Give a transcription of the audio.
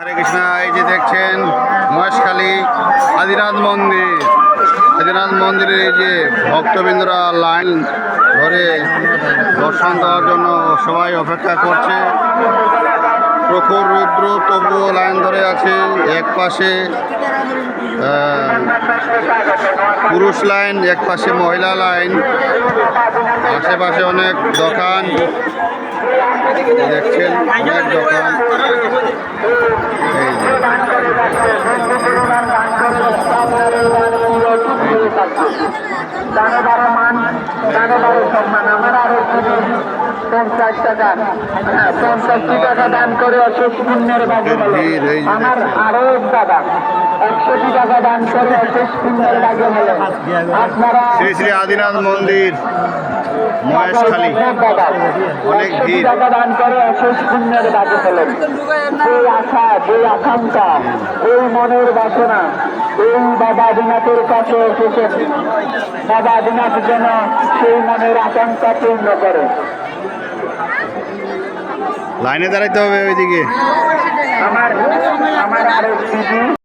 হরে কৃষ্ণ, এই যে দেখছেন মহেশখালী আদিনাথ মন্দির। আদিনাথ মন্দিরে এই যে ভক্তবৃন্দরা লাইন ধরে দর্শন দেওয়ার জন্য সবাই অপেক্ষা করছে। প্রখর রুদ্র তবুও লাইন ধরে আছে, এক পাশে পুরুষ লাইন, এক পাশে মহিলা লাইন, আশেপাশে অনেক দোকান। দেখছেন, অনেক দোকান এই যে। দানে বারো মান দানে বারো সম্মান আমার আরও পঞ্চাশ টাকা। হ্যাঁ পঞ্চাশটি টাকা দান করে অশেষ পুণ্যের আমার আরও দাদা একশোটি টাকা দান করে অশেষ পুণ্যের বাজে হলো। আপনারা শ্রী শ্রী আদিনাথ মন্দির মহেশখালী অনেক ভিড়। টাকা দান করে অশেষ পুণ্যের বাজে হলেন যে আশা যে আকাঙ্ক্ষা এই মনের বাসনা বাবা দিনাথের কাছে এসেছেন বাবা দিনাথ যেন সেই মনের আকাঙ্ক্ষা পূর্ণ করে। লাইনে দাঁড়াইতে হবে ওইদিকে। আমার আমার আরেক দিদি।